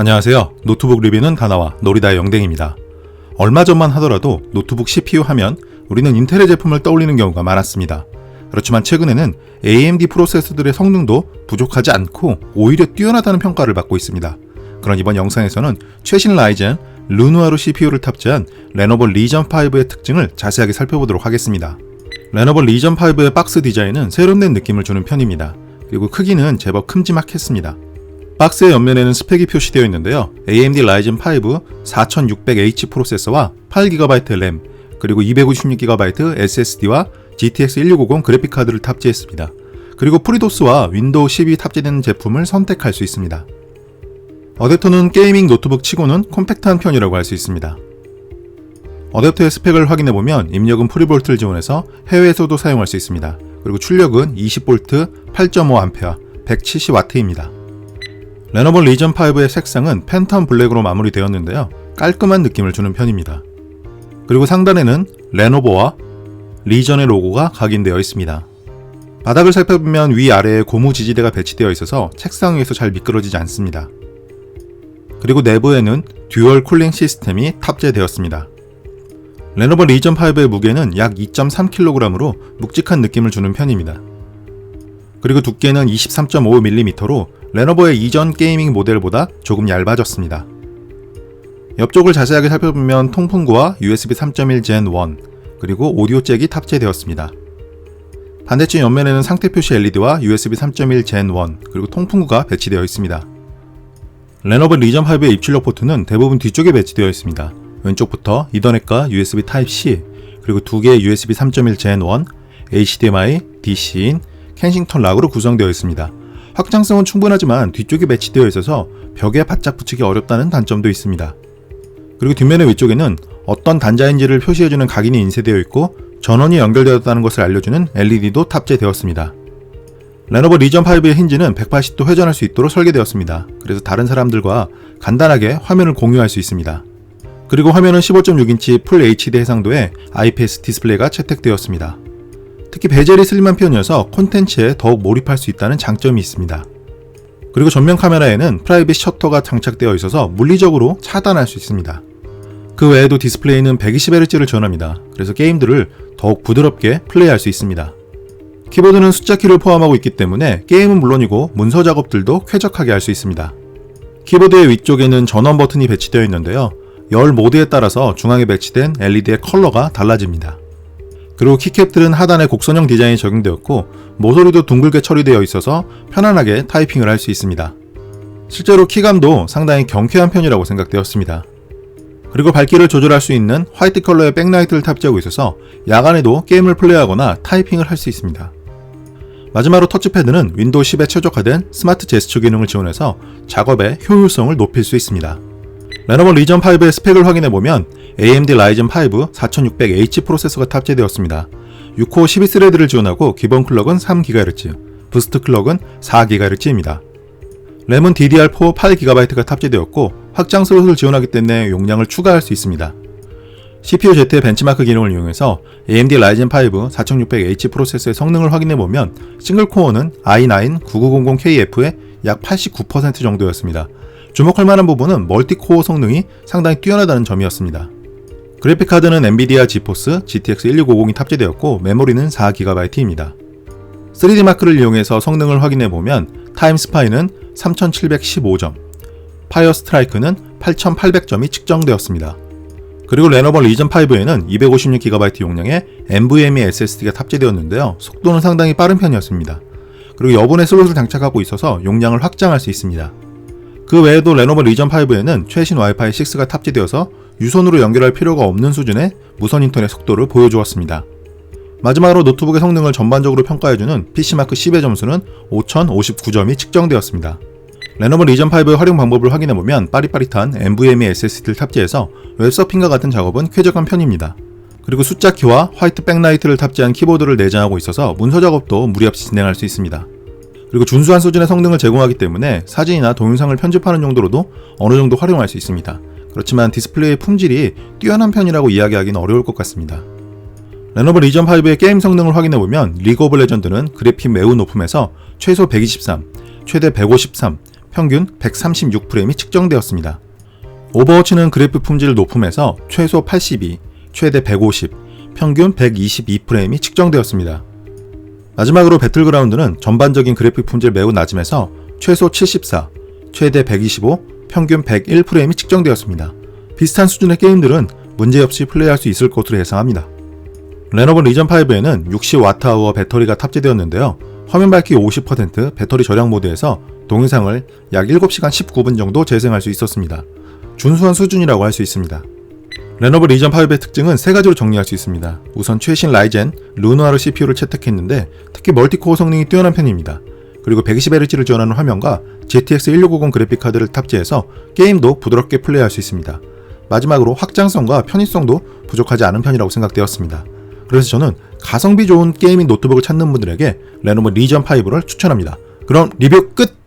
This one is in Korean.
안녕하세요. 노트북 리뷰는 다나와 놀이다의 영댕입니다. 얼마 전만 하더라도 노트북 CPU 하면 우리는 인텔의 제품을 떠올리는 경우가 많았습니다. 그렇지만 최근에는 AMD 프로세서들의 성능도 부족하지 않고 오히려 뛰어나다는 평가를 받고 있습니다. 그런 이번 영상에서는 최신 라이젠 르누아르 CPU를 탑재한 레노버 리전 5의 특징을 자세하게 살펴보도록 하겠습니다. 레노버 리전 5의 박스 디자인은 세련된 느낌을 주는 편입니다. 그리고 크기는 제법 큼지막했습니다. 박스의 옆면에는 스펙이 표시되어 있는데요. AMD Ryzen 5 4600H 프로세서와 8GB 램, 그리고 256GB SSD와 GTX 1650 그래픽 카드를 탑재했습니다. 그리고 프리도스와 윈도우 10이 탑재된 제품을 선택할 수 있습니다. 어댑터는 게이밍 노트북 치고는 콤팩트한 편이라고 할 수 있습니다. 어댑터의 스펙을 확인해보면 입력은 프리볼트를 지원해서 해외에서도 사용할 수 있습니다. 그리고 출력은 20V 8.5A 170W입니다. 레노버 리전 5의 색상은 팬텀 블랙으로 마무리되었는데요. 깔끔한 느낌을 주는 편입니다. 그리고 상단에는 레노버와 리전의 로고가 각인되어 있습니다. 바닥을 살펴보면 위아래에 고무 지지대가 배치되어 있어서 책상 위에서 잘 미끄러지지 않습니다. 그리고 내부에는 듀얼 쿨링 시스템이 탑재되었습니다. 레노버 리전 5의 무게는 약 2.3kg으로 묵직한 느낌을 주는 편입니다. 그리고 두께는 23.5mm로 레노버의 이전 게이밍 모델보다 조금 얇아졌습니다. 옆쪽을 자세하게 살펴보면 통풍구와 USB 3.1 Gen 1 그리고 오디오 잭이 탑재되었습니다. 반대쪽 옆면에는 상태 표시 LED와 USB 3.1 Gen 1 그리고 통풍구가 배치되어 있습니다. 레노버 리전 5의 입출력 포트는 대부분 뒤쪽에 배치되어 있습니다. 왼쪽부터 이더넷과 USB Type-C 그리고 두 개의 USB 3.1 Gen 1, HDMI, DC인, 켄싱턴 락으로 구성되어 있습니다. 확장성은 충분하지만 뒤쪽에 배치되어 있어서 벽에 바짝 붙이기 어렵다는 단점도 있습니다. 그리고 뒷면의 위쪽에는 어떤 단자인지를 표시해주는 각인이 인쇄되어 있고 전원이 연결되었다는 것을 알려주는 LED도 탑재되었습니다. 레노버 리전 5의 힌지는 180도 회전할 수 있도록 설계되었습니다. 그래서 다른 사람들과 간단하게 화면을 공유할 수 있습니다. 그리고 화면은 15.6인치 풀 HD 해상도의 IPS 디스플레이가 채택되었습니다. 특히 베젤이 슬림한 편이어서 콘텐츠에 더욱 몰입할 수 있다는 장점이 있습니다. 그리고 전면 카메라에는 프라이빗 셔터가 장착되어 있어서 물리적으로 차단할 수 있습니다. 그 외에도 디스플레이는 120Hz를 지원합니다. 그래서 게임들을 더욱 부드럽게 플레이할 수 있습니다. 키보드는 숫자 키를 포함하고 있기 때문에 게임은 물론이고 문서 작업들도 쾌적하게 할 수 있습니다. 키보드의 위쪽에는 전원 버튼이 배치되어 있는데요. 열 모드에 따라서 중앙에 배치된 LED의 컬러가 달라집니다. 그리고 키캡들은 하단에 곡선형 디자인이 적용되었고 모서리도 둥글게 처리되어 있어서 편안하게 타이핑을 할 수 있습니다. 실제로 키감도 상당히 경쾌한 편이라고 생각되었습니다. 그리고 밝기를 조절할 수 있는 화이트 컬러의 백라이트를 탑재하고 있어서 야간에도 게임을 플레이하거나 타이핑을 할 수 있습니다. 마지막으로 터치패드는 윈도우 10에 최적화된 스마트 제스처 기능을 지원해서 작업의 효율성을 높일 수 있습니다. 레노버 리전 5의 스펙을 확인해보면 AMD Ryzen 5 4600H 프로세서가 탑재되었습니다. 6코어 12스레드를 지원하고 기본 클럭은 3GHz, 부스트 클럭은 4GHz입니다. 램은 DDR4 8GB가 탑재되었고 확장 슬롯을 지원하기 때문에 용량을 추가할 수 있습니다. CPU Z의 벤치마크 기능을 이용해서 AMD Ryzen 5 4600H 프로세서의 성능을 확인해 보면 싱글 코어는 i9-9900KF의 약 89% 정도였습니다. 주목할 만한 부분은 멀티 코어 성능이 상당히 뛰어나다는 점이었습니다. 그래픽카드는 엔비디아 지포스 GTX 1650이 탑재되었고 메모리는 4GB입니다. 3D 마크를 이용해서 성능을 확인해 보면 타임 스파이는 3715점, 파이어 스트라이크는 8800점이 측정되었습니다. 그리고 레노버 리전 5에는 256GB 용량의 NVMe SSD가 탑재되었는데요. 속도는 상당히 빠른 편이었습니다. 그리고 여분의 슬롯을 장착하고 있어서 용량을 확장할 수 있습니다. 그 외에도 레노버 리전 5에는 최신 와이파이 6가 탑재되어서 유선으로 연결할 필요가 없는 수준의 무선 인터넷 속도를 보여주었습니다. 마지막으로 노트북의 성능을 전반적으로 평가해주는 PC마크 10의 점수는 5059점이 측정되었습니다. 레노버 리전 5의 활용 방법을 확인해보면 빠릿빠릿한 NVMe SSD를 탑재해서 웹서핑과 같은 작업은 쾌적한 편입니다. 그리고 숫자 키와 화이트 백라이트를 탑재한 키보드를 내장하고 있어서 문서 작업도 무리 없이 진행할 수 있습니다. 그리고 준수한 수준의 성능을 제공하기 때문에 사진이나 동영상을 편집하는 용도로도 어느 정도 활용할 수 있습니다. 그렇지만 디스플레이의 품질이 뛰어난 편이라고 이야기하기는 어려울 것 같습니다. 레노버 리전 5의 게임 성능을 확인해 보면 리그 오브 레전드는 그래픽 매우 높음에서 최소 123, 최대 153, 평균 136 프레임이 측정되었습니다. 오버워치는 그래픽 품질 높음에서 최소 82, 최대 150, 평균 122 프레임이 측정되었습니다. 마지막으로 배틀그라운드는 전반적인 그래픽 품질 매우 낮음에서 최소 74, 최대 125, 평균 101프레임이 측정되었습니다. 비슷한 수준의 게임들은 문제없이 플레이할 수 있을 것으로 예상합니다. 레노버 리전 5에는 60Wh 배터리가 탑재되었는데요. 화면 밝기 50%, 배터리 절약 모드에서 동영상을 약 7시간 19분 정도 재생할 수 있었습니다. 준수한 수준이라고 할 수 있습니다. 레노버 리전 5의 특징은 세 가지로 정리할 수 있습니다. 우선 최신 라이젠 루노아르 CPU를 채택했는데 특히 멀티코어 성능이 뛰어난 편입니다. 그리고 120Hz를 지원하는 화면과 GTX 1650 그래픽 카드를 탑재해서 게임도 부드럽게 플레이할 수 있습니다. 마지막으로 확장성과 편의성도 부족하지 않은 편이라고 생각되었습니다. 그래서 저는 가성비 좋은 게이밍 노트북을 찾는 분들에게 레노버 리전 5를 추천합니다. 그럼 리뷰 끝!